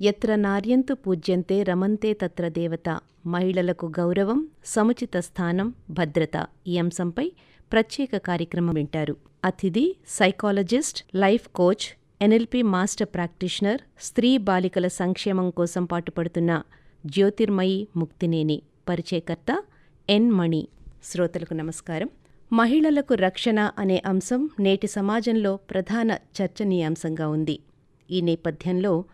ఎత్ర నార్యంతు పూజ్యంతే రమంతే తత్ర దేవత. మహిళలకు గౌరవం సముచిత స్థానం భద్రత ఈ అంశంపై ప్రత్యేక కార్యక్రమం వింటారు. అతిథి psychologist life coach NLP master practitioner స్త్రీ బాలికల సంక్షేమం కోసం పాటుపడుతున్న జ్యోతిర్మయి ముక్తినేని పరిచయకర్త ఎన్ మణి. శ్రోతలకు నమస్కారం. మహిళలకు రక్షణ అనే అంశం నేటి సమాజంలో ప్రధాన చర్చనీయాంశంగా ఉంది. ఈ నేపథ్యంలో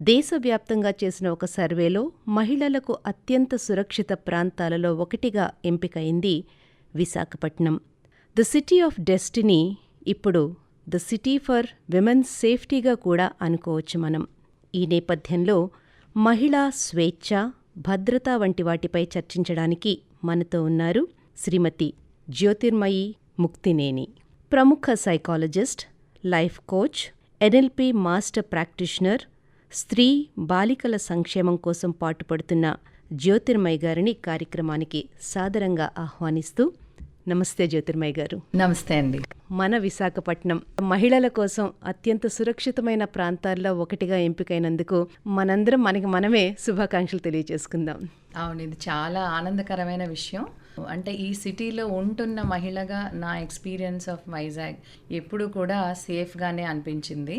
దేశవ్యాప్తంగా చేసిన ఒక సర్వేలో మహిళలకు అత్యంత సురక్షిత ప్రాంతాలలో ఒకటిగా ఎంపికైంది Visakhapatnam. The city of destiny ఇప్పుడు ద సిటీ ఫర్ విమెన్స్ సేఫ్టీగా కూడా అనుకోవచ్చు మనం. ఈ నేపథ్యంలో మహిళా స్వేచ్ఛ భద్రత వంటి వాటిపై చర్చించడానికి మనతో ఉన్నారు శ్రీమతి జ్యోతిర్మయి ముక్తినేని. ప్రముఖ psychologist life coach NLP master practitioner స్త్రీ బాలికల సంక్షేమం కోసం పాటుపడుతున్న జ్యోతిర్మయి గారిని కార్యక్రమానికి సాదరంగా ఆహ్వానిస్తూ నమస్తే జ్యోతిర్మయి గారు. నమస్తే అండి. మన విశాఖపట్నం మహిళల కోసం అత్యంత సురక్షితమైన ప్రాంతాల్లో ఒకటిగా ఎంపికైనందుకు మనందరం మనకి మనమే శుభాకాంక్షలు తెలియజేసుకుందాం. అవును ఇది చాలా ఆనందకరమైన విషయం. అంటే ఈ సిటీలో ఉంటున్న మహిళగా నా ఎక్స్పీరియన్స్ ఆఫ్ వైజాగ్ ఎప్పుడు కూడా సేఫ్గానే అనిపించింది.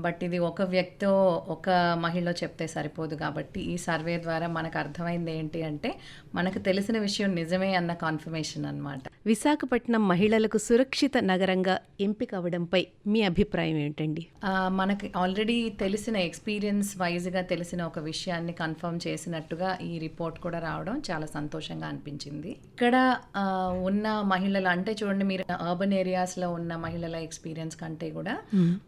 బట్ ఇది ఒక వ్యక్తితో ఒక మహిళ చెప్తే సరిపోదు కాబట్టి ఈ సర్వే ద్వారా మనకు అర్థమైంది ఏంటి అంటే మనకు తెలిసిన విషయం నిజమే అన్న కాన్ఫర్మేషన్ అన్నమాట. విశాఖపట్నం మహిళలకు సురక్షిత నగరంగా ఎంపిక అవడంపై మీ అభిప్రాయం ఏమిటండి ఆ, మనకి ఆల్రెడీ తెలిసిన ఎక్స్పీరియన్స్ వైజ్గా తెలిసిన ఒక విషయాన్ని కన్ఫర్మ్ చేసినట్టుగా ఈ రిపోర్ట్ కూడా రావడం చాలా సంతోషంగా అనిపించింది. ఇక్కడ ఆ, ఉన్న మహిళలు అంటే చూడండి మీరు అర్బన్ ఏరియాస్లో ఉన్న మహిళల ఎక్స్పీరియన్స్ కంటే కూడా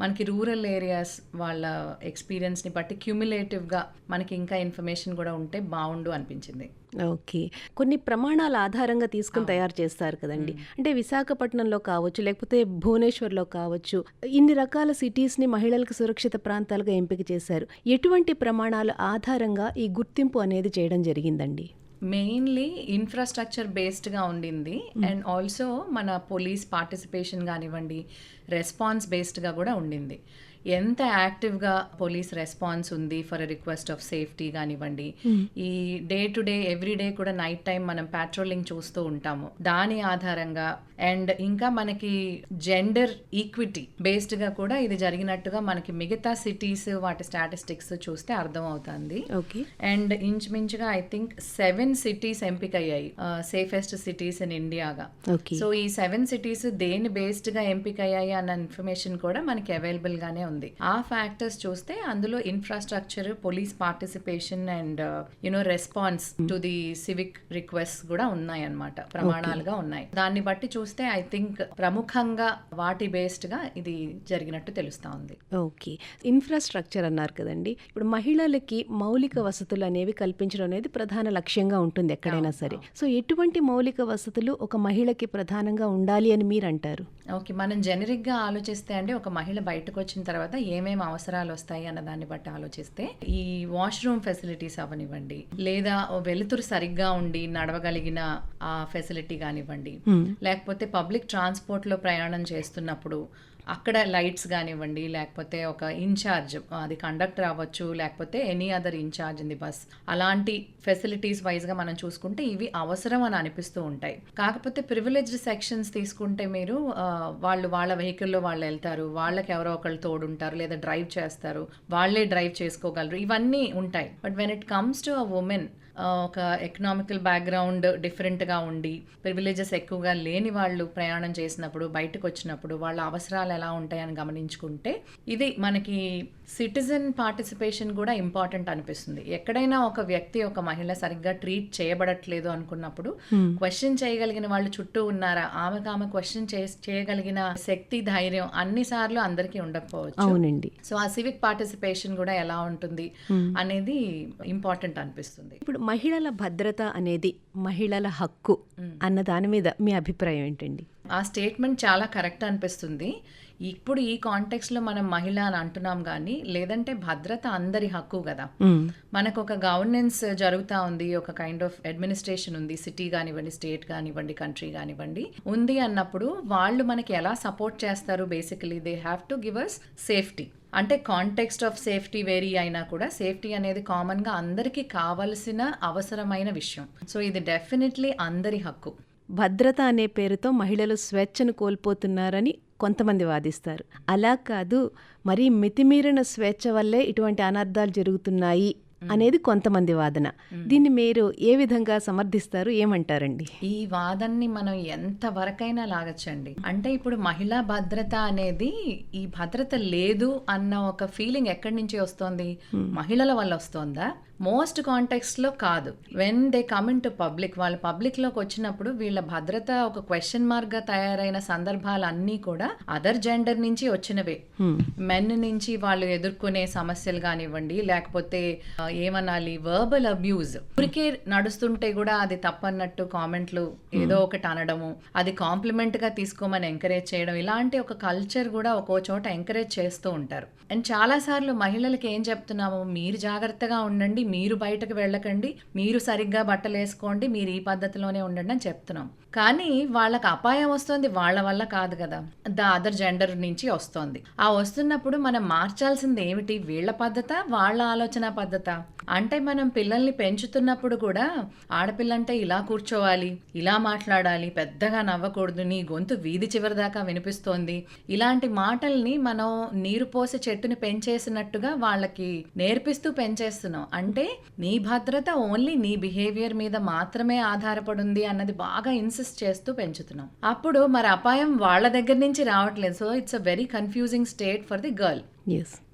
మనకి రూరల్ ఏరియాస్ వాళ్ళ ఎక్స్పీరియన్స్ని బట్టి క్యూములేటివ్గా మనకి ఇంకా ఇన్ఫర్మేషన్ కూడా ఉంటే బాగుండు అనిపించింది. ఓకే. కొన్ని ప్రమాణాల ఆధారంగా తీసుకుని తయారు చేస్తారు కదండి. అంటే విశాఖపట్నంలో కావచ్చు లేకపోతే భువనేశ్వర్లో కావచ్చు ఇన్ని రకాల సిటీస్ని మహిళలకు సురక్షిత ప్రాంతాలుగా ఎంపిక చేశారు. ఎటువంటి ప్రమాణాల ఆధారంగా ఈ గుర్తింపు అనేది చేయడం జరిగిందండి? మెయిన్లీ ఇన్ఫ్రాస్ట్రక్చర్ బేస్డ్గా ఉండింది. అండ్ ఆల్సో మన పోలీస్ పార్టిసిపేషన్ కానివ్వండి రెస్పాన్స్ బేస్డ్గా కూడా ఉండింది. ఎంత యాక్టివ్గా పోలీస్ రెస్పాన్స్ ఉంది ఫర్ రిక్వెస్ట్ ఆఫ్ సేఫ్టీ కానివ్వండి ఈ day to day every day కూడా నైట్ టైం మనం పాట్రోలింగ్ చూస్తూ ఉంటాము. దాని ఆధారంగా అండ్ ఇంకా మనకి జెండర్ ఈక్విటీ బేస్డ్గా కూడా ఇది జరిగినట్టుగా మనకి మిగతా సిటీస్ వాటి స్టాటిస్టిక్స్ చూస్తే అర్థమవుతుంది. ఓకే అండ్ ఇంచుమించుగా ఐ థింక్ సెవెన్ సిటీస్ ఎంపిక అయ్యాయి సేఫెస్ట్ సిటీస్ ఇన్ ఇండియాగా సో ఈ సెవెన్ సిటీస్ దేని బేస్డ్గా ఎంపిక అయ్యాయి అన్న ఇన్ఫర్మేషన్ కూడా మనకి అవైలబుల్ గానే ఉంది. ఆ ఫ్యాక్టర్స్ చూస్తే అందులో infrastructure police participation and you know response to the civic request కూడా ఉన్నాయి అన్నమాట ప్రమాణాలుగా ఉన్నాయి. దాన్ని బట్టి చూస్తే ఐ థింక్ ప్రముఖంగా వాటి బేస్డ్గా ఇది జరిగినట్టు తెలుస్తా ఉంది. ఓకే ఇన్ఫ్రాస్ట్రక్చర్ అన్నారు కదండి. ఇప్పుడు మహిళలకి మౌలిక వసతులు అనేవి కల్పించడం అనేది ప్రధాన లక్ష్యంగా ఉంటుంది ఎక్కడైనా సరే. సో ఎటువంటి మౌలిక వసతులు ఒక మహిళకి ప్రధానంగా ఉండాలి అని మీరు అంటారు? ఓకే మనం జనరిక్గా ఆలోచిస్తే అండి ఒక మహిళ బయటకు వచ్చిన తర్వాత ఏమేమి అవసరాలు వస్తాయి అన్న దాన్ని బట్టి ఆలోచిస్తే ఈ వాష్రూమ్ ఫెసిలిటీస్ అవనివ్వండి లేదా వెలుతురు సరిగ్గా ఉండి నడవగలిగిన ఆ ఫెసిలిటీ కానివ్వండి లేకపోతే పబ్లిక్ ట్రాన్స్పోర్ట్లో ప్రయాణం చేస్తున్నప్పుడు అక్కడ లైట్స్ కానివ్వండి లేకపోతే ఒక ఇన్ఛార్జ్ అది కండక్టర్ అవ్వచ్చు లేకపోతే any other in charge in the bus అలాంటి ఫెసిలిటీస్ వైజ్గా మనం చూసుకుంటే ఇవి అవసరం అని అనిపిస్తూ ఉంటాయి. కాకపోతే ప్రివిలేజ్డ్ సెక్షన్స్ తీసుకుంటే మీరు వాళ్ళు వాళ్ళ వెహికల్లో వాళ్ళు వెళ్తారు వాళ్ళకి ఎవరో ఒకళ్ళు తోడుంటారు లేదా డ్రైవ్ చేస్తారు వాళ్ళే డ్రైవ్ చేసుకోగలరు ఇవన్నీ ఉంటాయి. But when it comes to a women ఒక ఎకనామికల్ బ్యాక్గ్రౌండ్ డిఫరెంట్గా ఉండి ప్రివిలేజెస్ ఎక్కువగా లేని వాళ్ళు ప్రయాణం చేసినప్పుడు బయటకు వచ్చినప్పుడు వాళ్ళ అవసరాలు ఎలా ఉంటాయని గమనించుకుంటే ఇది మనకి సిటిజన్ పార్టిసిపేషన్ కూడా ఇంపార్టెంట్ అనిపిస్తుంది. ఎక్కడైనా ఒక వ్యక్తి ఒక మహిళ సరిగ్గా ట్రీట్ చేయబడట్లేదు అనుకున్నప్పుడు క్వశ్చన్ చేయగలిగిన వాళ్ళు చుట్టూ ఉన్నారా? ఆమెకు ఆమె క్వశ్చన్ చేయగలిగిన శక్తి ధైర్యం అన్ని సార్లు అందరికీ ఉండకపోవచ్చు. అవునండి. సో ఆ సివిక్ పార్టిసిపేషన్ కూడా ఎలా ఉంటుంది అనేది ఇంపార్టెంట్ అనిపిస్తుంది. ఇప్పుడు మహిళల భద్రత అనేది మహిళల హక్కు అన్న దాని మీద మీ అభిప్రాయం ఏంటండి? ఆ స్టేట్మెంట్ చాలా కరెక్ట్ అనిపిస్తుంది. ఇప్పుడు ఈ కాంటెక్స్లో మనం మహిళ అని అంటున్నాం కానీ లేదంటే భద్రత అందరి హక్కు కదా. మనకు ఒక గవర్నెన్స్ జరుగుతూ ఉంది ఒక కైండ్ ఆఫ్ అడ్మినిస్ట్రేషన్ ఉంది సిటీ కానివ్వండి స్టేట్ కానివ్వండి కంట్రీ కానివ్వండి. ఉంది అన్నప్పుడు వాళ్ళు మనకి ఎలా సపోర్ట్ చేస్తారు basically they have to give us safety అంటే కాంటెక్స్ట్ ఆఫ్ సేఫ్టీ వేరీ అయినా కూడా సేఫ్టీ అనేది కామన్గా అందరికీ కావలసిన అవసరమైన విషయం. సో ఇది డెఫినెట్లీ అందరి హక్కు. భద్రత అనే పేరుతో మహిళలు స్వేచ్ఛను కోల్పోతున్నారని కొంతమంది వాదిస్తారు. అలా కాదు మరీ మితిమీరిన స్వేచ్ఛ వల్లే ఇటువంటి అనర్థాలు జరుగుతున్నాయి అనేది కొంతమంది వాదన. దీన్ని మీరు ఏ విధంగా సమర్థిస్తారు? ఏమంటారండి? ఈ వాదన్ని మనం ఎంత వరకైనా లాగచ్చండి. అంటే ఇప్పుడు మహిళా భద్రత అనేది ఈ భద్రత లేదు అన్న ఒక ఫీలింగ్ ఎక్కడి నుంచి వస్తోంది? మహిళల వల్ల వస్తోందా? మోస్ట్ కాంటెక్స్ట్లో కాదు. When they come into public వాళ్ళు పబ్లిక్లోకి వచ్చినప్పుడు వీళ్ళ భద్రత ఒక క్వశ్చన్ మార్క్గా తయారైన సందర్భాలన్నీ కూడా అదర్ జెండర్ నుంచి వచ్చినవే. మెన్ నుంచి వాళ్ళు ఎదుర్కొనే సమస్యలు కానివ్వండి లేకపోతే ఏమనాలి వర్బల్ అబ్యూజ్ ఊరికే నడుస్తుంటే కూడా అది తప్పన్నట్టు కామెంట్లు ఏదో ఒకటి అనడము అది కాంప్లిమెంట్గా తీసుకోమని ఎంకరేజ్ చేయడం ఇలాంటి ఒక కల్చర్ కూడా ఒక్కో చోట ఎంకరేజ్ చేస్తూ ఉంటారు. అండ్ చాలా సార్లు మహిళలకి ఏం చెప్తున్నాము మీరు జాగ్రత్తగా ఉండండి మీరు బయటకు వెళ్ళకండి మీరు సరిగ్గా బట్టలు వేసుకోండి మీరు ఈ పద్ధతిలోనే ఉండండి అని చెప్తున్నాం. కానీ వాళ్ళకి అపాయం వస్తుంది వాళ్ళ వల్ల కాదు కదా. ద అదర్ జెండర్ నుంచి వస్తుంది. ఆ వస్తున్నప్పుడు మనం మార్చాల్సింది ఏమిటి? వీళ్ళ పద్ధత వాళ్ళ ఆలోచన పద్ధత? అంటే మనం పిల్లల్ని పెంచుతున్నప్పుడు కూడా ఆడపిల్ల అంటే ఇలా కూర్చోవాలి ఇలా మాట్లాడాలి పెద్దగా నవ్వకూడదు నీ గొంతు వీధి చివరి దాకా వినిపిస్తోంది. ఇలాంటి మాటల్ని మనం నీరు పోసి చెట్టుని పెంచేసినట్టుగా వాళ్ళకి నేర్పిస్తూ పెంచేస్తున్నాం. అంటే నీ భద్రత ఓన్లీ నీ బిహేవియర్ మీద మాత్రమే ఆధారపడింది అన్నది బాగా ఇన్సిస్ట్ చేస్తూ పెంచుతున్నాం. అప్పుడు మరి అపాయం వాళ్ళ దగ్గర నుంచి రావట్లేదు. So it's a very confusing state for the girl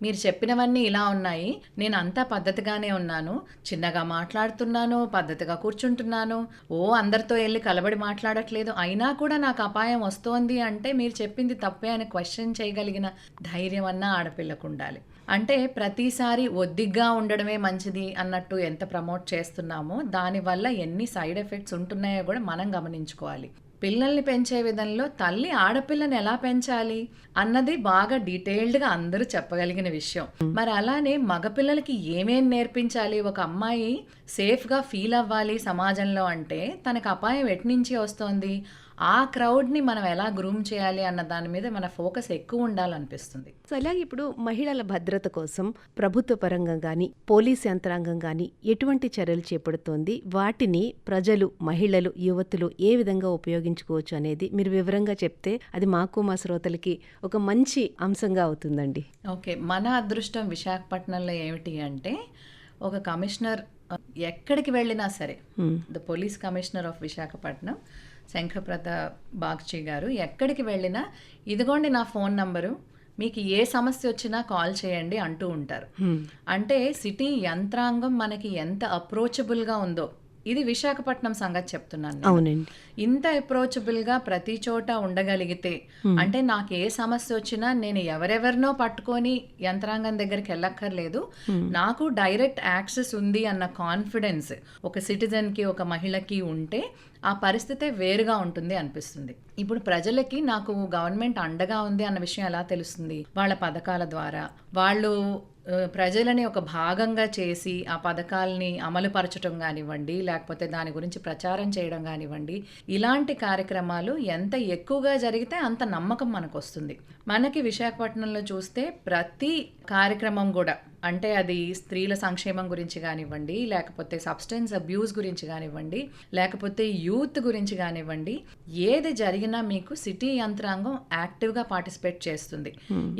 మీరు చెప్పినవన్నీ ఇలా ఉన్నాయి. నేను అంతా పద్ధతిగానే ఉన్నాను. చిన్నగా మాట్లాడుతున్నాను పద్ధతిగా కూర్చుంటున్నాను. ఓ అందరితో వెళ్ళి కలబడి మాట్లాడట్లేదు. అయినా కూడా నాకు అపాయం వస్తోంది అంటే మీరు చెప్పింది తప్పే అని క్వశ్చన్ చేయగలిగిన ధైర్యం అన్న ఆడపిల్లకు ఉండాలి. అంటే ప్రతిసారి ఒద్దిగ్గా ఉండడమే మంచిది అన్నట్టు ఎంత ప్రమోట్ చేస్తున్నామో దానివల్ల ఎన్ని సైడ్ ఎఫెక్ట్స్ ఉంటున్నాయో కూడా మనం గమనించుకోవాలి. పిల్లల్ని పెంచే విధంలో తల్లి ఆడపిల్లని ఎలా పెంచాలి అన్నది బాగా డీటెయిల్డ్గా అందరూ చెప్పగలిగిన విషయం. మరి అలానే మగపిల్లలకి ఏమేం నేర్పించాలి? ఒక అమ్మాయి సేఫ్గా ఫీల్ అవ్వాలి సమాజంలో అంటే తనకు అపాయం ఎటు నుంచి వస్తోంది? ఆ క్రౌడ్ని మనం ఎలా గ్రూమ్ చేయాలి అన్న దాని మీద మన ఫోకస్ ఎక్కువ ఉండాలనిపిస్తుంది. సో అలాగే ఇప్పుడు మహిళల భద్రత కోసం ప్రభుత్వ పరంగా కానీ పోలీస్ యంత్రాంగం కానీ ఎటువంటి చర్యలు చేపడుతోంది? వాటిని ప్రజలు మహిళలు యువతులు ఏ విధంగా ఉపయోగించుకోవచ్చు అనేది మీరు వివరంగా చెప్తే అది మాకు మా శ్రోతలకి ఒక మంచి అంశంగా అవుతుందండి. ఓకే మన అదృష్టం విశాఖపట్నంలో ఏమిటి అంటే ఒక కమిషనర్ ఎక్కడికి వెళ్ళినా సరే. The police commissioner of Visakhapatnam Shankhabrata Bagchi గారు ఎక్కడికి వెళ్ళినా ఇదిగోండి నా ఫోన్ నంబరు మీకు ఏ సమస్య వచ్చినా కాల్ చేయండి అంటూ ఉంటారు. అంటే సిటీ యంత్రాంగం మనకి ఎంత అప్రోచబుల్గా ఉందో ఇది విశాఖపట్నం సంగతి చెప్తున్నాను నేను. అవునండి. ఇంత అప్రోచబుల్గా ప్రతి చోట ఉండగలిగితే అంటే నాకు ఏ సమస్య వచ్చినా నేను ఎవరెవరినో పట్టుకొని యంత్రాంగం దగ్గరికి వెళ్ళక్కర్లేదు. నాకు డైరెక్ట్ యాక్సెస్ ఉంది అన్న కాన్ఫిడెన్స్ ఒక సిటిజన్కి ఒక మహిళకి ఉంటే ఆ పరిస్థితే వేరుగా ఉంటుంది అనిపిస్తుంది. ఇప్పుడు ప్రజలకి నాకు గవర్నమెంట్ అండగా ఉంది అన్న విషయం ఎలా తెలుస్తుంది? వాళ్ళ పథకాల ద్వారా. వాళ్ళు ప్రజలని ఒక భాగంగా చేసి ఆ పథకాలని అమలుపరచడం కానివ్వండి లేకపోతే దాని గురించి ప్రచారం చేయడం కానివ్వండి ఇలాంటి కార్యక్రమాలు ఎంత ఎక్కువగా జరిగితే అంత నమ్మకం మనకు వస్తుంది మనకి విశాఖపట్నంలో చూస్తే ప్రతి కార్యక్రమం కూడా అంటే అది స్త్రీల సంక్షేమం గురించి కానివ్వండి లేకపోతే సబ్స్టెన్స్ అబ్యూస్ గురించి కానివ్వండి లేకపోతే యూత్ గురించి కానివ్వండి ఏది జరిగినా మీకు సిటీ యంత్రాంగం యాక్టివ్గా పార్టిసిపేట్ చేస్తుంది.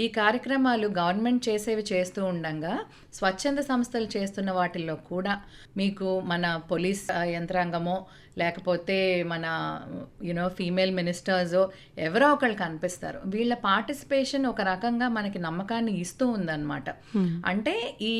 ఈ కార్యక్రమాలు గవర్నమెంట్ చేసేవి చేస్తూ ఉండంగా స్వచ్ఛంద సంస్థలు చేస్తున్న వాటిల్లో కూడా మీకు మన పోలీస్ యంత్రాంగమో లేకపోతే మన యునో ఫీమేల్ మినిస్టర్స్ ఎవరో ఒకళ్ళు కనిపిస్తారు. వీళ్ళ పార్టిసిపేషన్ ఒక రకంగా మనకి నమ్మకాన్ని ఇస్తూ ఉందన్నమాట. అంటే ఈ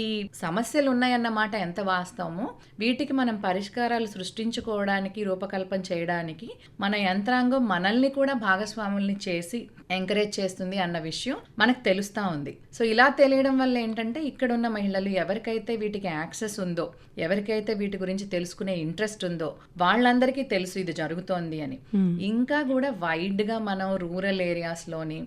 సమస్యలు ఉన్నాయన్నమాట ఎంత వాస్తవమో వీటికి మనం పరిష్కారాలు సృష్టించుకోవడానికి రూపకల్పన చేయడానికి మన యంత్రాంగం మనల్ని కూడా భాగస్వాముల్ని చేసి ఎంకరేజ్ చేస్తుంది అన్న విషయం మనకు తెలుస్తూ ఉంది. సో ఇలా తెలియడం వల్ల ఏంటంటే ఇక్కడ ఉన్న మహిళలు ఎవరికైతే వీటికి యాక్సెస్ ఉందో ఎవరికైతే వీటి గురించి తెలుసుకునే ఇంట్రెస్ట్ ఉందో వాళ్ళందరికీ తెలుసు ఇది జరుగుతోంది అని. ఇంకా కూడా వైడ్గా మనం రూరల్ ఏరియాస్లోని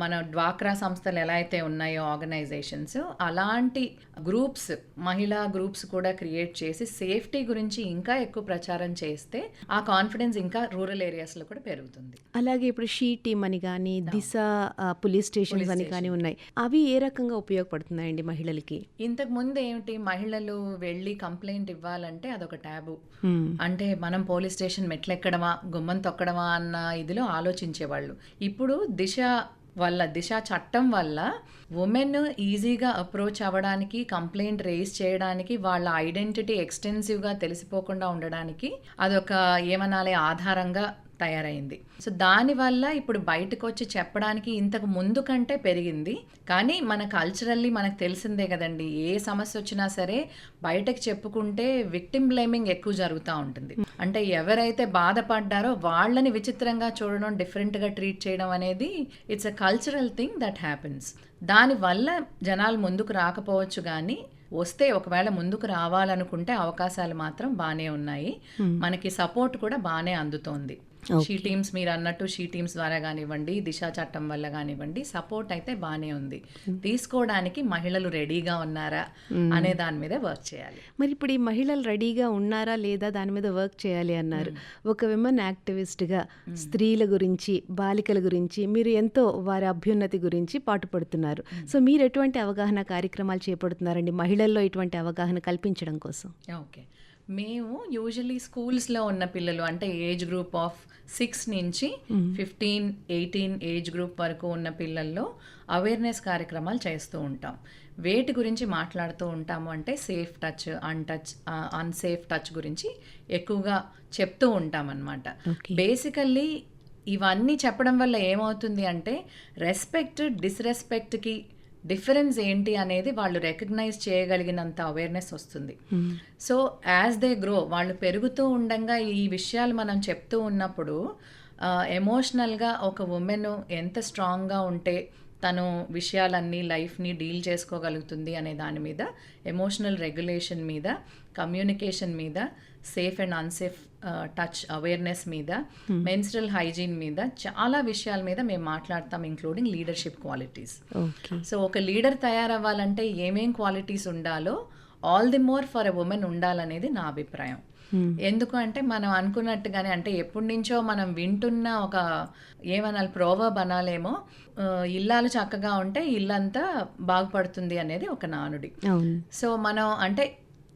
మన డ్వాక్రా సంస్థలు ఎలా అయితే ఉన్నాయో ఆర్గనైజేషన్స్ అలాంటి గ్రూప్స్ మహిళా గ్రూప్స్ కూడా క్రియేట్ చేసి సేఫ్టీ గురించి ఇంకా ఎక్కువ ప్రచారం చేస్తే ఆ కాన్ఫిడెన్స్ ఇంకా రూరల్ ఏరియాస్లో కూడా పెరుగుతుంది. అలాగే ఇప్పుడు షీ టీమ్ అని కానీ దిశ పోలీస్ స్టేషన్స్ అని కానీ ఉన్నాయి. అవి ఏ రకంగా ఉపయోగపడుతున్నాయండి మహిళలకి? ఇంతకు ముందు ఏమిటి మహిళలు వెళ్ళి కంప్లైంట్ ఇవ్వాలంటే అదొక ట్యాబు. అంటే మనం పోలీస్ స్టేషన్ మెట్లెక్కడమా గుమ్మం తొక్కడమా అన్న ఇదిలో ఆలోచించేవాళ్ళు. ఇప్పుడు దిశ వల్ల దిశ చట్టం వల్ల ఉమెన్ ఈజీగా అప్రోచ్ అవ్వడానికి కంప్లైంట్ రేస్ చేయడానికి వాళ్ళ ఐడెంటిటీ ఎక్స్టెన్సివ్గా తెలిసిపోకుండా ఉండడానికి అదొక ఏమనాలి ఆధారంగా తయారైంది. సో దానివల్ల ఇప్పుడు బయటకు వచ్చి చెప్పడానికి ఇంతకు ముందు కంటే పెరిగింది. కానీ మన కల్చరల్లీ మనకు తెలిసిందే కదండి ఏ సమస్య వచ్చినా సరే బయటకు చెప్పుకుంటే విక్టిమ్ బ్లేమింగ్ ఎక్కువ జరుగుతూ ఉంటుంది. అంటే ఎవరైతే బాధపడ్డారో వాళ్ళని విచిత్రంగా చూడడం డిఫరెంట్గా ట్రీట్ చేయడం అనేది it's a cultural thing that happens దానివల్ల జనాలు ముందుకు రాకపోవచ్చు కానీ వస్తే ఒకవేళ ముందుకు రావాలనుకుంటే అవకాశాలు మాత్రం బాగానే ఉన్నాయి. మనకి సపోర్ట్ కూడా బాగానే అందుతోంది. షీ టీమ్స్ మీరు అన్నట్టు షీ టీమ్స్ ద్వారా కానివ్వండి దిశా చట్టం వల్ల కానివ్వండి సపోర్ట్ అయితే బాగానే ఉంది. తీసుకోవడానికి మహిళలు రెడీగా ఉన్నారా అనే దాని మీద వర్క్ చేయాలి. మరి ఇప్పుడు ఈ మహిళలు రెడీగా ఉన్నారా లేదా దాని మీద వర్క్ చేయాలి అన్నారు. ఒక విమెన్ యాక్టివిస్ట్గా స్త్రీల గురించి బాలికల గురించి మీరు ఎంతో వారి అభ్యున్నతి గురించి పాటుపడుతున్నారు. సో మీరు ఎటువంటి అవగాహన కార్యక్రమాలు చేపడుతున్నారండి మహిళల్లో ఇటువంటి అవగాహన కల్పించడం కోసం? ఓకే మేము యూజువలీ స్కూల్స్లో ఉన్న పిల్లలు అంటే ఏజ్ గ్రూప్ ఆఫ్ సిక్స్ నుంచి ఫిఫ్టీన్ ఎయిటీన్ ఏజ్ గ్రూప్ వరకు ఉన్న పిల్లల్లో అవేర్నెస్ కార్యక్రమాలు చేస్తూ ఉంటాం. వేటి గురించి మాట్లాడుతూ ఉంటాము అంటే safe touch untouch unsafe touch గురించి ఎక్కువగా చెప్తూ ఉంటాం అన్నమాట Okay. బేసికల్లీ ఇవన్నీ చెప్పడం వల్ల ఏమవుతుంది అంటే రెస్పెక్ట్ డిస్రెస్పెక్ట్కి డిఫరెన్స్ ఏంటి అనేది వాళ్ళు రికగ్నైజ్ చేయగలిగినంత అవేర్నెస్ వస్తుంది. సో యాజ్ దే గ్రో వాళ్ళు పెరుగుతూ ఉండంగా ఈ విషయాలు మనం చెప్తూ ఉన్నప్పుడు ఎమోషనల్గా ఒక ఉమెన్ ఎంత స్ట్రాంగ్గా ఉంటే తను విషయాలన్నీ లైఫ్ని డీల్ చేసుకోగలుగుతుంది అనే దాని మీద ఎమోషనల్ రెగ్యులేషన్ మీద కమ్యూనికేషన్ మీద safe and unsafe touch awareness మీద మెన్స్ట్రల్ హైజీన్ మీద చాలా విషయాల మీద మేము మాట్లాడతాం including leadership qualities okay so ఒక లీడర్ తయారవ్వాలంటే ఏమేం క్వాలిటీస్ ఉండాలో all the more for a women ఉండాలనేది నా అభిప్రాయం. ఎందుకు అంటే మనం అనుకున్నట్టుగానే అంటే ఎప్పటి నుంచో మనం వింటున్న ఒక ఏమనాలి ప్రోవర్బ్ అనాలేమో ఇల్లాలు చక్కగా ఉంటే ఇల్లంతా బాగుపడుతుంది అనేది ఒక నానుడి. సో మనం అంటే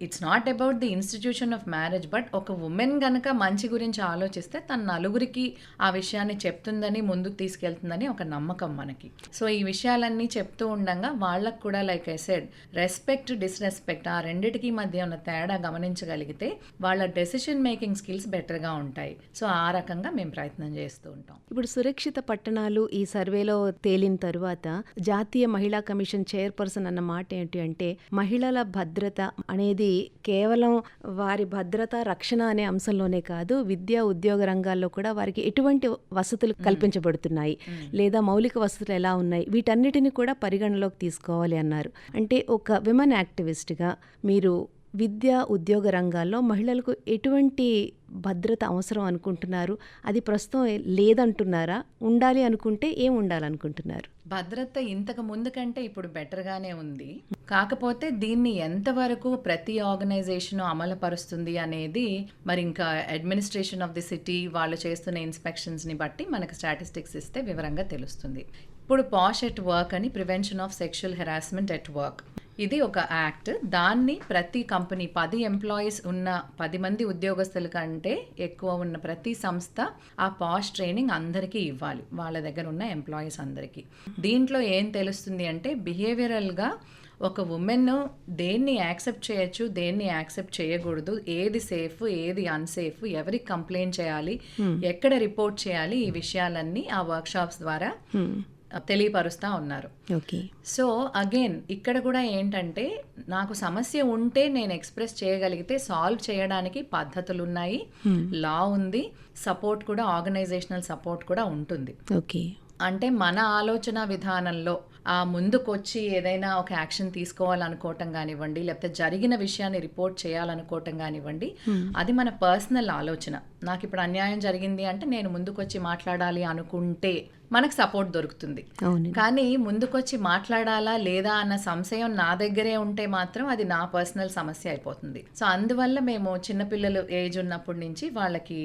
it's not about the institution of marriage but ఒక ఉమెన్ గనక మంచి గురించి ఆలోచిస్తే తన నలుగురికి ఆ విషయాన్ని చెప్తుందని ముందుకు తీసుకెళ్తుందని ఒక నమ్మకం మనకి. సో ఈ విషయాలన్నీ చెప్తూ ఉండగా వాళ్ళకు కూడా like I said respect disrespect ఆ రెండిటికి మధ్య ఉన్న తేడా గమనించగలిగితే వాళ్ళ డెసిషన్ మేకింగ్ స్కిల్స్ బెటర్గా ఉంటాయి. సో ఆ రకంగా మేము ప్రయత్నం చేస్తూ ఉంటాం. ఇప్పుడు సురక్షిత పట్టణాలు ఈ సర్వేలో తేలిన తరువాత జాతీయ మహిళా కమిషన్ చైర్పర్సన్ అన్న మాట ఏంటి అంటే మహిళల భద్రత అనేది కేవలం వారి భద్రత రక్షణ అనే అంశంలోనే కాదు విద్యా ఉద్యోగ రంగాల్లో కూడా వారికి ఎటువంటి వసతులు కల్పించబడుతున్నాయి లేదా మౌలిక వసతులు ఎలా ఉన్నాయి వీటన్నిటిని కూడా పరిగణలోకి తీసుకోవాలి అన్నారు. అంటే ఒక విమెన్ యాక్టివిస్ట్గా మీరు విద్య ఉద్యోగ రంగాల్లో మహిళలకు ఎటువంటి భద్రత అవసరం అనుకుంటున్నారు? అది ప్రస్తుతం లేదంటున్నారా? ఉండాలి అనుకుంటే ఏం ఉండాలనుకుంటున్నారు? భద్రత ఇంతకు ముందు కంటే ఇప్పుడు బెటర్గానే ఉంది. కాకపోతే దీన్ని ఎంతవరకు ప్రతి ఆర్గనైజేషన్ అమలుపరుస్తుంది అనేది మరి ఇంకా అడ్మినిస్ట్రేషన్ ఆఫ్ ది సిటీ వాళ్ళు చేస్తున్న ఇన్స్పెక్షన్స్ని బట్టి మనకు స్టాటిస్టిక్స్ ఇస్తే వివరంగా తెలుస్తుంది. ఇప్పుడు పాష్ ఎట్ వర్క్ అని prevention of sexual harassment at work ఇది ఒక యాక్ట్. దాన్ని ప్రతి కంపెనీ పది ఎంప్లాయీస్ ఉన్న పది మంది ఉద్యోగస్తుల కంటే ఎక్కువ ఉన్న ప్రతి సంస్థ ఆ పాష్ ట్రైనింగ్ అందరికీ ఇవ్వాలి వాళ్ళ దగ్గర ఉన్న ఎంప్లాయీస్ అందరికీ. దీంట్లో ఏం తెలుస్తుంది అంటే బిహేవియరల్గా ఒక ఉమెన్ దేన్ని యాక్సెప్ట్ చేయొచ్చు దేన్ని యాక్సెప్ట్ చేయకూడదు ఏది సేఫ్ ఏది అన్సేఫ్ ఎవరికి కంప్లైంట్ చేయాలి ఎక్కడ రిపోర్ట్ చేయాలి ఈ విషయాలన్నీ ఆ వర్క్షాప్స్ ద్వారా తెలియపరుస్తూ ఉన్నారు. ఓకే సో అగైన్ ఇక్కడ కూడా ఏంటంటే నాకు సమస్య ఉంటే నేను ఎక్స్ప్రెస్ చేయగలిగితే సాల్వ్ చేయడానికి పద్ధతులు ఉన్నాయి లా ఉంది. సపోర్ట్ కూడా ఆర్గనైజేషనల్ సపోర్ట్ కూడా ఉంటుంది. ఓకే అంటే మన ఆలోచన విధానంలో ముందుకొచ్చి ఏదైనా ఒక యాక్షన్ తీసుకోవాలనుకోవటం కానివ్వండి లేకపోతే జరిగిన విషయాన్ని రిపోర్ట్ చేయాలనుకోవటం కానివ్వండి అది మన పర్సనల్ ఆలోచన. నాకు ఇప్పుడు అన్యాయం జరిగింది అంటే నేను ముందుకొచ్చి మాట్లాడాలి అనుకుంటే మనకు సపోర్ట్ దొరుకుతుంది. కానీ ముందుకొచ్చి మాట్లాడాలా లేదా అన్న సంశయం నా దగ్గరే ఉంటే మాత్రం అది నా పర్సనల్ సమస్య అయిపోతుంది. సో అందువల్ల మేము చిన్నపిల్లలు ఏజ్ ఉన్నప్పటి నుంచి వాళ్ళకి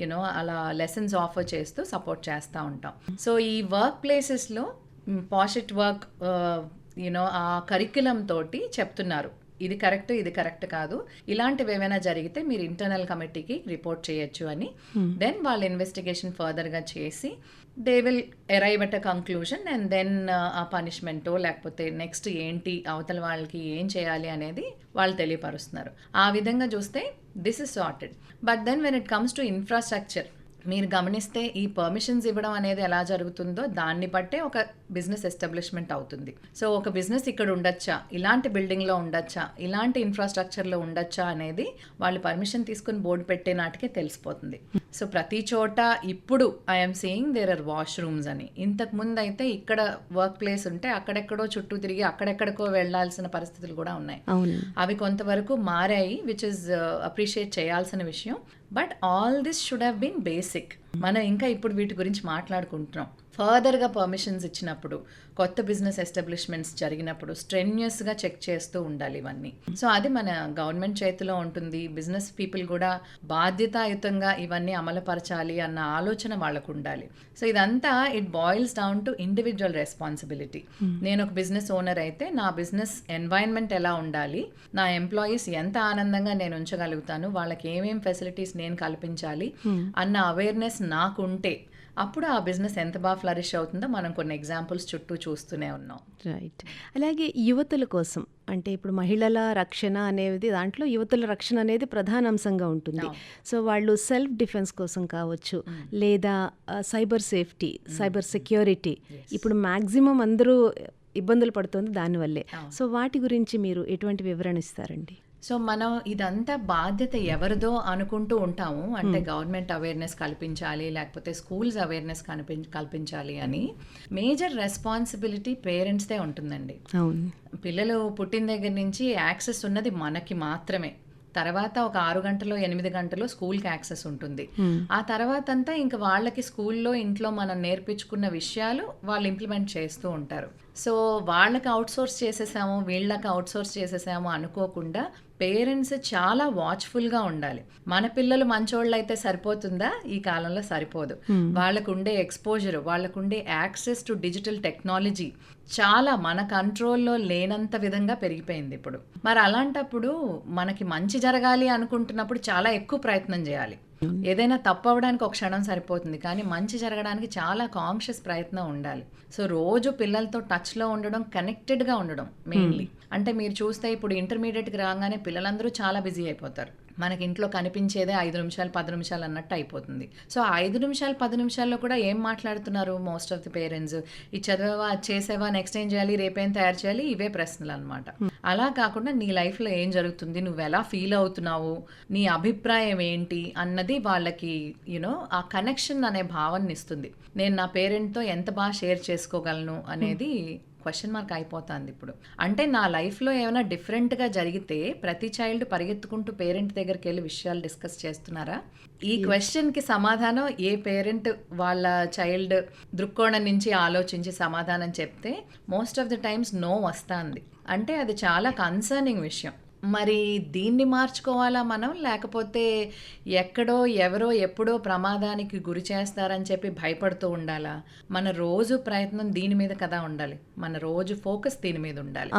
యూనో అలా లెసన్స్ ఆఫర్ చేస్తూ సపోర్ట్ చేస్తూ ఉంటాం. సో ఈ వర్క్ ప్లేసెస్లో POSH at work you know ఆ కరికులం తోటి చెప్తున్నారు. ఇది కరెక్ట్ ఇది కరెక్ట్ కాదు. ఇలాంటివి ఏమైనా జరిగితే మీరు ఇంటర్నల్ కమిటీకి రిపోర్ట్ చేయొచ్చు అని. దెన్ వాళ్ళు ఇన్వెస్టిగేషన్ ఫర్దర్గా చేసి they will arrive at a conclusion and then ఆ పనిష్మెంటో లేకపోతే నెక్స్ట్ ఏంటి అవతల వాళ్ళకి ఏం చేయాలి అనేది వాళ్ళు తెలియపరుస్తున్నారు. ఆ విధంగా చూస్తే this is sorted but then when it comes to infrastructure మీరు గమనిస్తే ఈ పర్మిషన్స్ ఇవ్వడం అనేది ఎలా జరుగుతుందో దాన్ని బట్టే ఒక బిజినెస్ ఎస్టాబ్లిష్మెంట్ అవుతుంది. సో ఒక బిజినెస్ ఇక్కడ ఉండొచ్చా? ఇలాంటి బిల్డింగ్లో ఉండొచ్చా? ఇలాంటి ఇన్ఫ్రాస్ట్రక్చర్లో ఉండొచ్చా అనేది వాళ్ళు పర్మిషన్ తీసుకుని బోర్డు పెట్టే నాటికే తెలిసిపోతుంది. సో ప్రతి చోట ఇప్పుడు I'm saying there are washrooms అని. ఇంతకు ముందు అయితే ఇక్కడ వర్క్ ప్లేస్ ఉంటే అక్కడెక్కడో చుట్టూ తిరిగి అక్కడెక్కడికో వెళ్ళాల్సిన పరిస్థితులు కూడా ఉన్నాయి. అవి కొంతవరకు మారాయి విచ్ ఇస్ అప్రిషియేట్ చేయాల్సిన విషయం. But all this should have been basic మనం ఇంకా ఇప్పుడు వీటి గురించి మాట్లాడుకుంటున్నాం. ఫర్దర్గా పర్మిషన్స్ ఇచ్చినప్పుడు కొత్త బిజినెస్ ఎస్టాబ్లిష్మెంట్స్ జరిగినప్పుడు స్ట్రెన్యూస్గా చెక్ చేస్తూ ఉండాలి ఇవన్నీ. సో అది మన గవర్నమెంట్ చేతిలో ఉంటుంది. బిజినెస్ పీపుల్ కూడా బాధ్యతాయుతంగా ఇవన్నీ అమలుపరచాలి అన్న ఆలోచన వాళ్ళకు ఉండాలి. సో ఇదంతా it boils down to individual responsibility నేను ఒక బిజినెస్ ఓనర్ అయితే నా బిజినెస్ ఎన్వైరన్మెంట్ ఎలా ఉండాలి? నా ఎంప్లాయీస్ ఎంత ఆనందంగా నేను ఉంచగలుగుతాను? వాళ్ళకి ఏమేం ఫెసిలిటీస్ నేను కల్పించాలి? అన్న అవేర్నెస్ నాకుంటే అప్పుడు ఆ బిజినెస్ ఎంత బాగా ఫ్లరిష్ అవుతుందో మనం కొన్ని ఎగ్జాంపుల్స్ చుట్టూ చూస్తూనే ఉన్నాం. రైట్. అలాగే యువతుల కోసం అంటే ఇప్పుడు మహిళల రక్షణ అనేది దాంట్లో యువతుల రక్షణ అనేది ప్రధాన అంశంగా ఉంటుంది. సో వాళ్ళు సెల్ఫ్ డిఫెన్స్ కోసం కావచ్చు లేదా సైబర్ సేఫ్టీ సైబర్ సెక్యూరిటీ ఇప్పుడు మ్యాక్సిమం అందరూ ఇబ్బందులు పడుతుంది దానివల్లే. సో వాటి గురించి మీరు ఎటువంటి వివరణ ఇస్తారండి? సో మనం ఇదంతా బాధ్యత ఎవరిదో అనుకుంటూ ఉంటాము. అంటే గవర్నమెంట్ అవేర్నెస్ కల్పించాలి లేకపోతే స్కూల్స్ అవేర్నెస్ కనిపి కల్పించాలి అని మేజర్ రెస్పాన్సిబిలిటీ పేరెంట్స్దే ఉంటుందండి. పిల్లలు పుట్టిన దగ్గర నుంచి యాక్సెస్ ఉన్నది మనకి మాత్రమే. తర్వాత ఒక ఆరు గంటలు ఎనిమిది గంటలు స్కూల్కి యాక్సెస్ ఉంటుంది. ఆ తర్వాత అంతా ఇంకా వాళ్ళకి స్కూల్లో ఇంట్లో మనం నేర్పించుకున్న విషయాలు వాళ్ళు ఇంప్లిమెంట్ చేస్తూ ఉంటారు. సో వాళ్ళకి అవుట్సోర్స్ చేసేసాము వీళ్ళకి అవుట్సోర్స్ చేసేసాము అనుకోకుండా పేరెంట్స్ చాలా వాచ్ఫుల్గా ఉండాలి. మన పిల్లలు మంచోళ్ళు అయితే సరిపోతుందా? ఈ కాలంలో సరిపోదు. వాళ్ళకు ఉండే ఎక్స్పోజర్ వాళ్ళకు ఉండే యాక్సెస్ టు డిజిటల్ టెక్నాలజీ చాలా మన కంట్రోల్లో లేనంత విధంగా పెరిగిపోయింది ఇప్పుడు. మరి అలాంటప్పుడు మనకి మంచి జరగాలి అనుకుంటున్నప్పుడు చాలా ఎక్కువ ప్రయత్నం చేయాలి. ఏదైనా తప్పు అవ్వడానికి ఒక క్షణం సరిపోతుంది కానీ మంచి జరగడానికి చాలా కాన్షియస్ ప్రయత్నం ఉండాలి. సో రోజు పిల్లలతో టచ్లో ఉండడం కనెక్టెడ్గా ఉండడం మెయిన్లీ అంటే మీరు చూస్తే ఇప్పుడు ఇంటర్మీడియట్కి రాగానే పిల్లలందరూ చాలా బిజీ అయిపోతారు. మనకి ఇంట్లో కనిపించేదే ఐదు నిమిషాలు పది నిమిషాలు అన్నట్టు అయిపోతుంది. సో ఐదు నిమిషాలు పది నిమిషాల్లో కూడా ఏం మాట్లాడుతున్నారు మోస్ట్ ఆఫ్ ది పేరెంట్స్ ఈ చదివేవా అది చేసేవా నెక్స్ట్ ఏం చేయాలి రేపేం తయారు చేయాలి? ఇవే ప్రశ్నలు అనమాట అలా కాకుండా నీ లైఫ్లో ఏం జరుగుతుంది? నువ్వు ఎలా ఫీల్ అవుతున్నావు? నీ అభిప్రాయం ఏంటి? అన్నది వాళ్ళకి యూనో ఆ కనెక్షన్ అనే భావన ఇస్తుంది. నేను నా పేరెంట్తో ఎంత బాగా షేర్ చేసుకోగలను అనేది క్వశ్చన్ మార్క్ అయిపోతుంది ఇప్పుడు. అంటే నా లైఫ్లో ఏమైనా డిఫరెంట్గా జరిగితే ప్రతి చైల్డ్ పరిగెత్తుకుంటూ పేరెంట్ దగ్గరికి వెళ్ళి విషయాలు డిస్కస్ చేస్తున్నారా? ఈ క్వశ్చన్కి సమాధానం ఏ పేరెంట్ వాళ్ళ చైల్డ్ దృక్కోణం నుంచి ఆలోచించి సమాధానం చెప్తే most of the times no వస్తుంది. అంటే అది చాలా కన్సర్నింగ్ విషయం. మరి దీన్ని మార్చుకోవాలా మనం? లేకపోతే ఎక్కడో ఎవరో ఎప్పుడో ప్రమాదానికి గురి చేస్తారని చెప్పి భయపడుతూ ఉండాలా? మన రోజు ప్రయత్నం దీని మీద కదా ఉండాలి. మన రోజు ఫోకస్ దీని మీద ఉండాలి.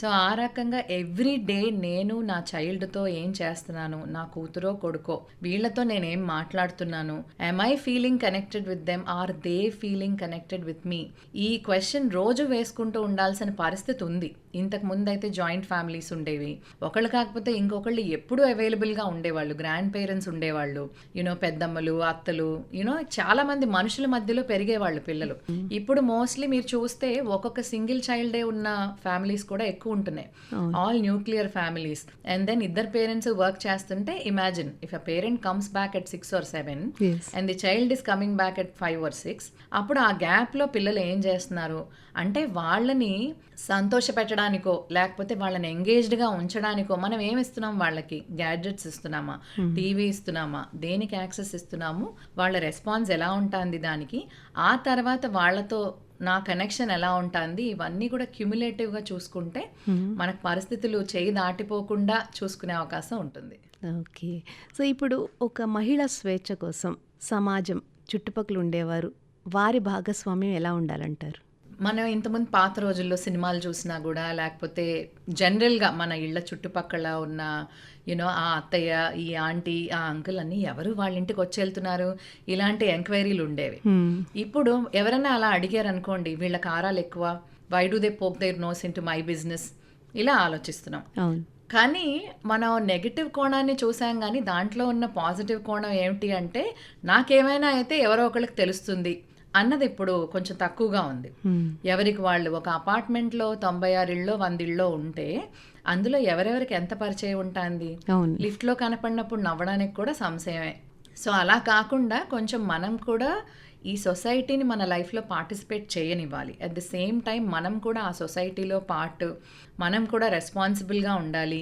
సో ఆ రకంగా ఎవ్రీ డే నేను నా చైల్డ్తో ఏం చేస్తున్నాను? నా కూతురో కొడుకో? వీళ్ళతో నేను ఏం మాట్లాడుతున్నాను? I I feeling connected with them or they feeling connected with me ఈ క్వశ్చన్ రోజు వేసుకుంటూ ఉండాల్సిన పరిస్థితి ఉంది. ఇంతకు ముందు అయితే జాయింట్ ఫ్యామిలీస్ ఉండేవి. ఒకళ్ళు కాకపోతే ఇంకొకళ్ళు ఎప్పుడూ అవైలబుల్గా ఉండేవాళ్ళు. గ్రాండ్ పేరెంట్స్ ఉండేవాళ్ళు. యూనో పెద్దమ్మలు అత్తలు యూనో చాలా మంది మనుషుల మధ్యలో పెరిగేవాళ్ళు పిల్లలు. ఇప్పుడు మోస్ట్లీ మీరు చూస్తే ఒక్కొక్క సింగిల్ చైల్డే ఉన్న ఫ్యామిలీస్ కూడా ఎక్కువ ఎక్కువ ఉంటున్నాయి. All nuclear families and then ఇద్దరు పేరెంట్స్ వర్క్ చేస్తుంటే imagine if a parent comes back at six or seven. And the child is coming back at five or six అప్పుడు ఆ గ్యాప్లో పిల్లలు ఏం చేస్తున్నారు? అంటే వాళ్ళని సంతోష పెట్టడానికో లేకపోతే వాళ్ళని ఎంగేజ్డ్గా ఉంచడానికో మనం ఏమి ఇస్తున్నాం వాళ్ళకి? గ్యాడ్జెట్స్ ఇస్తున్నామా? టీవీ ఇస్తున్నామా? దేనికి యాక్సెస్ ఇస్తున్నాము? వాళ్ళ రెస్పాన్స్ ఎలా ఉంటుంది దానికి? ఆ తర్వాత వాళ్ళతో నా కనెక్షన్ ఎలా ఉంటుంది ఇవన్నీ కూడా క్యుములేటివ్గా చూసుకుంటే మనకు పరిస్థితులు చేయి దాటిపోకుండా చూసుకునే అవకాశం ఉంటుంది. ఓకే. సో ఇప్పుడు ఒక మహిళ స్వేచ్ఛ కోసం సమాజం చుట్టుపక్కల ఉండేవారు వారి భాగస్వామ్యం ఎలా ఉండాలంటారు? మనం ఇంతకుముందు పాత రోజుల్లో సినిమాలు చూసినా కూడా లేకపోతే జనరల్గా మన ఇళ్ళ చుట్టుపక్కల ఉన్న యూనో ఆ అత్తయ్య ఈ ఆంటీ ఆ అంకుల్ అన్నీ ఎవరు వాళ్ళ ఇంటికి వచ్చి వెళ్తున్నారు? ఇలాంటి ఎంక్వైరీలు ఉండేవి. ఇప్పుడు ఎవరైనా అలా అడిగారు అనుకోండి వీళ్ళ కారాలు ఎక్కువ why do they poke their nose in my business ఇలా ఆలోచిస్తున్నాం. కానీ మనం నెగిటివ్ కోణాన్ని చూసాం కానీ దాంట్లో ఉన్న పాజిటివ్ కోణం ఏమిటి అంటే నాకేమైనా అయితే ఎవరో ఒకరికి తెలుస్తుంది. అన్నది ఇప్పుడు కొంచెం తక్కువగా ఉంది. ఎవరికి వాళ్ళు ఒక అపార్ట్మెంట్లో తొంభై ఆరు ఇళ్ళో వంద ఇళ్ళో ఉంటే అందులో ఎవరెవరికి ఎంత పరిచయం ఉంటుంది? లిఫ్ట్లో కనపడినప్పుడు నవ్వడానికి కూడా సంశయమే. సో అలా కాకుండా కొంచెం మనం కూడా ఈ సొసైటీని మన లైఫ్లో పార్టిసిపేట్ చేయనివ్వాలి. అట్ ది సేమ్ టైం మనం కూడా ఆ సొసైటీలో పార్ట్ మనం కూడా రెస్పాన్సిబుల్గా ఉండాలి.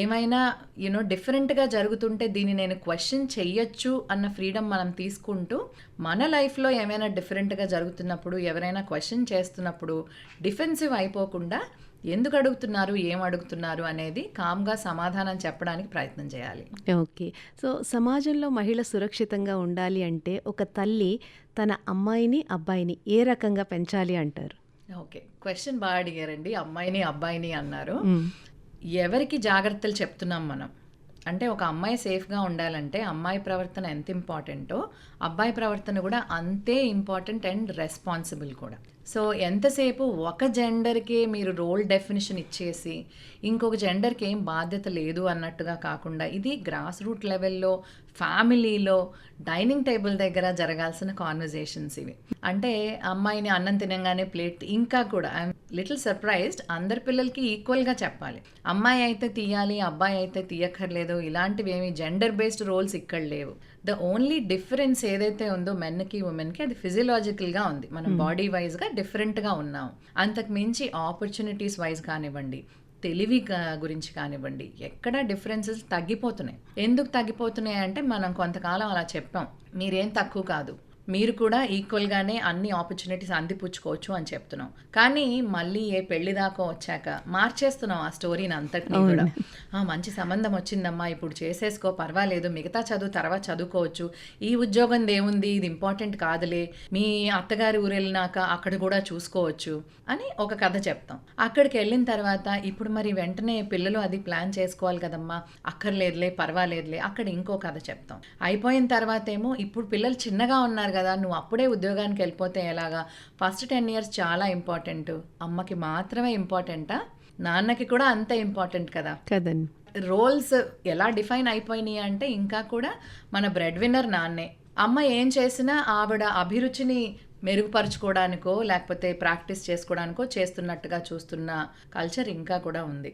ఏమైనా యూనో డిఫరెంట్గా జరుగుతుంటే దీన్ని నేను క్వశ్చన్ చెయ్యొచ్చు అన్న ఫ్రీడమ్ మనం తీసుకుంటూ మన లైఫ్లో ఏమైనా డిఫరెంట్గా జరుగుతున్నప్పుడు ఎవరైనా క్వశ్చన్ చేస్తున్నప్పుడు డిఫెన్సివ్ అయిపోకుండా ఎందుకు అడుగుతున్నారు ఏం అడుగుతున్నారు అనేది కామ్గా సమాధానం చెప్పడానికి ప్రయత్నం చేయాలి. ఓకే. సో సమాజంలో మహిళ సురక్షితంగా ఉండాలి అంటే ఒక తల్లి తన అమ్మాయిని అబ్బాయిని ఏ రకంగా పెంచాలి అంటారు? ఓకే. క్వశ్చన్ బాగా అడిగారండి. అమ్మాయిని అబ్బాయిని అన్నారు. ఎవరికి జాగ్రత్తలు చెప్తున్నాం మనం? అంటే ఒక అమ్మాయి సేఫ్గా ఉండాలంటే అమ్మాయి ప్రవర్తన ఎంత ఇంపార్టెంటో అబ్బాయి ప్రవర్తన కూడా అంతే ఇంపార్టెంట్ అండ్ రెస్పాన్సిబుల్ కూడా. సో ఎంతసేపు ఒక జెండర్కే మీరు రోల్ డెఫినేషన్ ఇచ్చేసి ఇంకొక జెండర్కి ఏం బాధ్యత లేదు అన్నట్టుగా కాకుండా ఇది గ్రాస్ రూట్ లెవెల్లో ఫ్యామిలీలో డైనింగ్ టేబుల్ దగ్గర జరగాల్సిన కాన్వర్జేషన్స్ ఇవి. అంటే అమ్మాయిని అన్నం తినగానే ప్లేట్ ఇంకా కూడా ఐఎమ్ లిటిల్ సర్ప్రైజ్డ్ అందరి పిల్లలకి ఈక్వల్గా చెప్పాలి. అమ్మాయి అయితే తీయాలి అబ్బాయి అయితే తీయక్కర్లేదు ఇలాంటివి ఏమి జెండర్ బేస్డ్ రోల్స్ ఇక్కడ లేవు. ద ఓన్లీ డిఫరెన్స్ ఏదైతే ఉందో మెన్కి ఉమెన్కి అది ఫిజియలాజికల్గా ఉంది. మనం బాడీ వైజ్గా డిఫరెంట్గా ఉన్నాం. అంతకు మించి ఆపర్చునిటీస్ వైజ్ కానివ్వండి. తెలివి గురించి కానివ్వండి ఎక్కడ డిఫరెన్సెస్ తగ్గిపోతున్నాయి. ఎందుకు తగ్గిపోతున్నాయి అంటే మనం కొంతకాలం అలా చెప్పాం మీరేం తక్కువ కాదు. మీరు కూడా ఈక్వల్గానే అన్ని ఆపర్చునిటీస్ అందిపుచ్చుకోవచ్చు అని చెప్తున్నాం. కానీ మళ్ళీ ఏ పెళ్ళి దాకా వచ్చాక మార్చేస్తున్నాం ఆ స్టోరీని అంతటినీ కూడా. "ఆ, మంచి సంబంధం వచ్చిందమ్మా ఇప్పుడు చేసేసుకో పర్వాలేదు మిగతా చదువు తర్వాత చదువుకోవచ్చు. ఈ ఉద్యోగం ఏముంది ఇది ఇంపార్టెంట్ కాదులే మీ అత్తగారి ఊరు వెళ్ళినాక అక్కడ కూడా చూసుకోవచ్చు అని ఒక కథ చెప్తాం. అక్కడికి వెళ్ళిన తర్వాత ఇప్పుడు మరి వెంటనే పిల్లలు అది ప్లాన్ చేసుకోవాలి కదమ్మా అక్కర్లేదులే పర్వాలేదులే అక్కడ ఇంకో కథ చెప్తాం. అయిపోయిన తర్వాత ఏమో ఇప్పుడు పిల్లలు చిన్నగా ఉన్నారు కదా నువ్వు అప్పుడే ఉద్యోగానికి వెళ్ళిపోతే ఎలాగా? ఫస్ట్ టెన్ ఇయర్స్ చాలా ఇంపార్టెంట్ అమ్మకి మాత్రమే ఇంపార్టెంటా నాన్నకి కూడా అంతే ఇంపార్టెంట్ కదా? కదండి. రోల్స్ ఎలా డిఫైన్ అయిపోయినాయి అంటే ఇంకా కూడా మన బ్రెడ్ విన్నర్ నాన్నే. అమ్మ ఏం చేసినా ఆవిడ అభిరుచిని మెరుగుపరుచుకోవడానికో లేకపోతే ప్రాక్టీస్ చేసుకోవడానికో చేస్తున్నట్టుగా చూస్తున్న కల్చర్ ఇంకా కూడా ఉంది.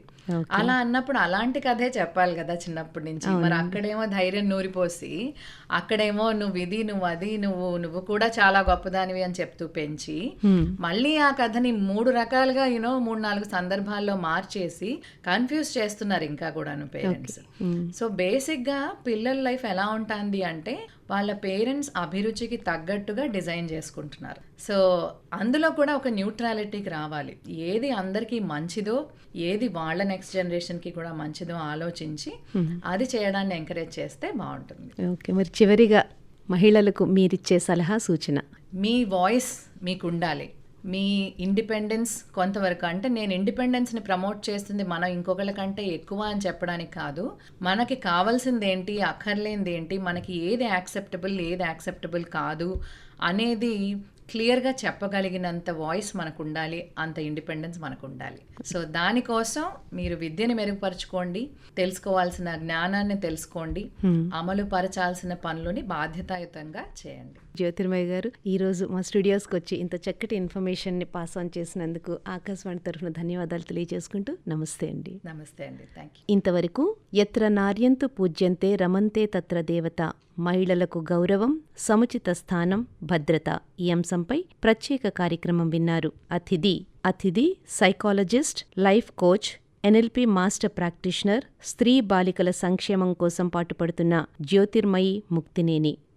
అలా అన్నప్పుడు అలాంటి కథే చెప్పాలి కదా చిన్నప్పటి నుంచి. మరి అక్కడేమో ధైర్యం నూరిపోసి అక్కడేమో నువ్వు ఇది నువ్వు అది నువ్వు నువ్వు కూడా చాలా గొప్పదానివి అని చెప్తూ పెంచి. మళ్ళీ ఆ కథని మూడు రకాలుగా యూనో మూడు నాలుగు సందర్భాల్లో మార్చేసి కన్ఫ్యూజ్ చేస్తున్నారు ఇంకా కూడాను పేరెంట్స్. సో బేసిక్గా పిల్లల లైఫ్ ఎలా ఉంటుంది అంటే వాళ్ళ పేరెంట్స్ అభిరుచికి తగ్గట్టుగా డిజైన్ చేసుకుంటున్నారు. సో అందులో కూడా ఒక న్యూట్రాలిటీకి రావాలి. ఏది అందరికీ మంచిదో ఏది వాళ్ళ నెక్స్ట్ జనరేషన్కి కూడా మంచిదో ఆలోచించి అది చేయడాన్ని ఎంకరేజ్ చేస్తే బాగుంటుంది. ఓకే మరి చివరిగా మహిళలకు మీరిచ్చే సలహా సూచన? మీ వాయిస్ మీకు ఉండాలి మీ ఇండిపెండెన్స్ కొంతవరకు అంటే నేను ఇండిపెండెన్స్ని ప్రమోట్ చేస్తుంది మనం ఇంకొకళ్ళ కంటే ఎక్కువ అని చెప్పడానికి కాదు. మనకి కావాల్సింది ఏంటి అక్కర్లేనిది ఏంటి మనకి ఏది యాక్సెప్టబుల్ ఏది యాక్సెప్టబుల్ కాదు అనేది క్లియర్గా చెప్పగలిగినంత వాయిస్ మనకు ఉండాలి అంత ఇండిపెండెన్స్ మనకు ఉండాలి సో దానికోసం మీరు విద్యని మెరుగుపరచుకోండి తెలుసుకోవాల్సిన జ్ఞానాన్ని తెలుసుకోండి. అమలు పరచాల్సిన పనులని బాధ్యతాయుతంగా చేయండి జ్యోతిర్మయ్య గారు ఈ రోజు మా స్టూడియోస్కి వచ్చి ఇంత చక్కటి ఇన్ఫర్మేషన్ని పాస్ ఆన్ చేసినందుకు ఆకాశవాణి తరఫున ధన్యవాదాలు తెలియజేసుకుంటూ నమస్తే అండి. నమస్తే అండి. థ్యాంక్ యూ ఇంతవరకు ఎత్ర నార్యంతు పూజ్యంతే రమంతే తత్ర దేవత మహిళలకు గౌరవం సముచిత స్థానం భద్రత ఈ అంశంపై ప్రత్యేక కార్యక్రమం విన్నారు అతిథి. అతిథి psychologist life coach NLP master practitioner స్త్రీ బాలికల సంక్షేమం కోసం పాటుపడుతున్న జ్యోతిర్మయి ముక్తినేని.